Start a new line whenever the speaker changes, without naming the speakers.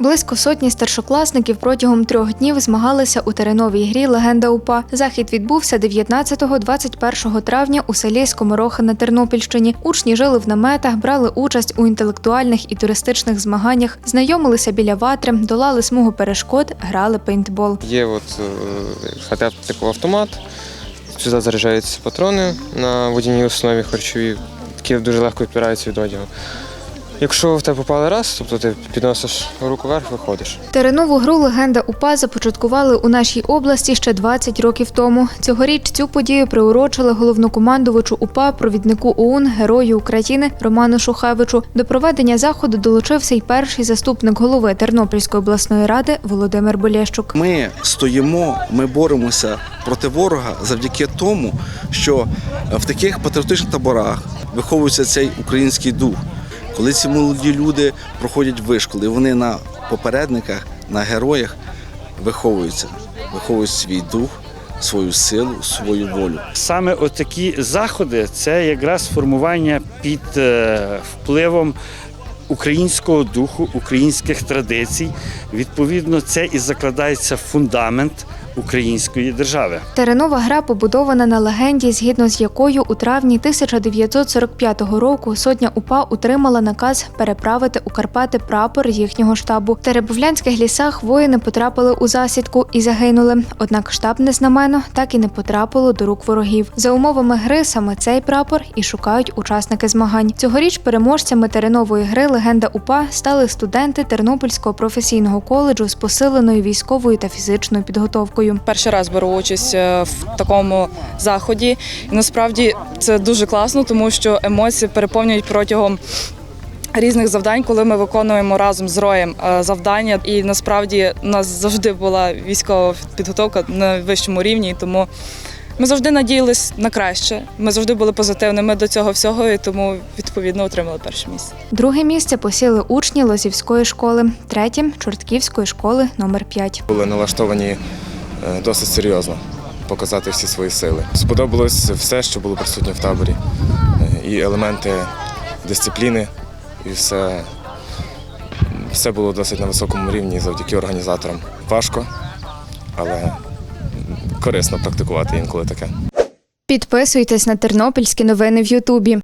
Близько сотні старшокласників протягом трьох днів змагалися у тереновій грі Легенда УПА. Захід відбувся 19-21 травня у селі Скомороха на Тернопільщині. Учні жили в наметах, брали участь у інтелектуальних і туристичних змаганнях, знайомилися біля ватри, долали смугу перешкод, грали пейнтбол.
Є от е, б такий автомат. Сюди заряджаються патрони на водяній основі харчові, які дуже легко відпираються від одягу. Якщо в тебе попали раз, тобто ти підносиш руку вверх, виходиш.
Теренову гру Легенда УПА започаткували у нашій області ще 20 років тому. Цьогоріч цю подію приурочили головнокомандувачу УПА, провіднику ОУН, герою України Роману Шухевичу. До проведення заходу долучився й перший заступник голови Тернопільської обласної ради Володимир Болєщук.
Ми стоїмо, ми боремося проти ворога завдяки тому, що в таких патріотичних таборах виховується цей український дух. Коли ці молоді люди проходять вишколи, вони на попередниках, на героях виховуються, виховують свій дух, свою силу, свою волю.
Саме отакі заходи це якраз формування під е, впливом українського духу, українських традицій. Відповідно, це і закладається фундамент української держави.
Теренова гра побудована на легенді, згідно з якою у травні 1945 року сотня УПА утримала наказ переправити у Карпати прапор їхнього штабу. В Теребовлянських лісах воїни потрапили у засідку і загинули. Однак штабне знамено так і не потрапило до рук ворогів. За умовами гри саме цей прапор і шукають учасники змагань. Цьогоріч переможцями теренової гри легенда УПА стали студенти Тернопільського професійного коледжу з посиленою військовою та фізичною підготовкою.
Перший раз беру участь е, в такому заході. Насправді це дуже класно, тому що емоції переповнюють протягом. Різних завдань, коли ми виконуємо разом з роєм е, завдання, і насправді у нас завжди була військова підготовка на вищому рівні, тому ми завжди надіялись на краще. Ми завжди були позитивними до цього всього, і тому відповідно отримали перше місце.
Друге місце посіли учні Лозівської школи, третє Чортківської школи номер 5
були налаштовані е, досить серйозно показати всі свої сили. Сподобалось все, що було присутнє в таборі, Е, і елементи дисципліни, і все, все було досить на високому рівні завдяки організаторам. Важко, але корисно практикувати інколи таке.
Підписуйтесь на тернопільські новини в Ютубі.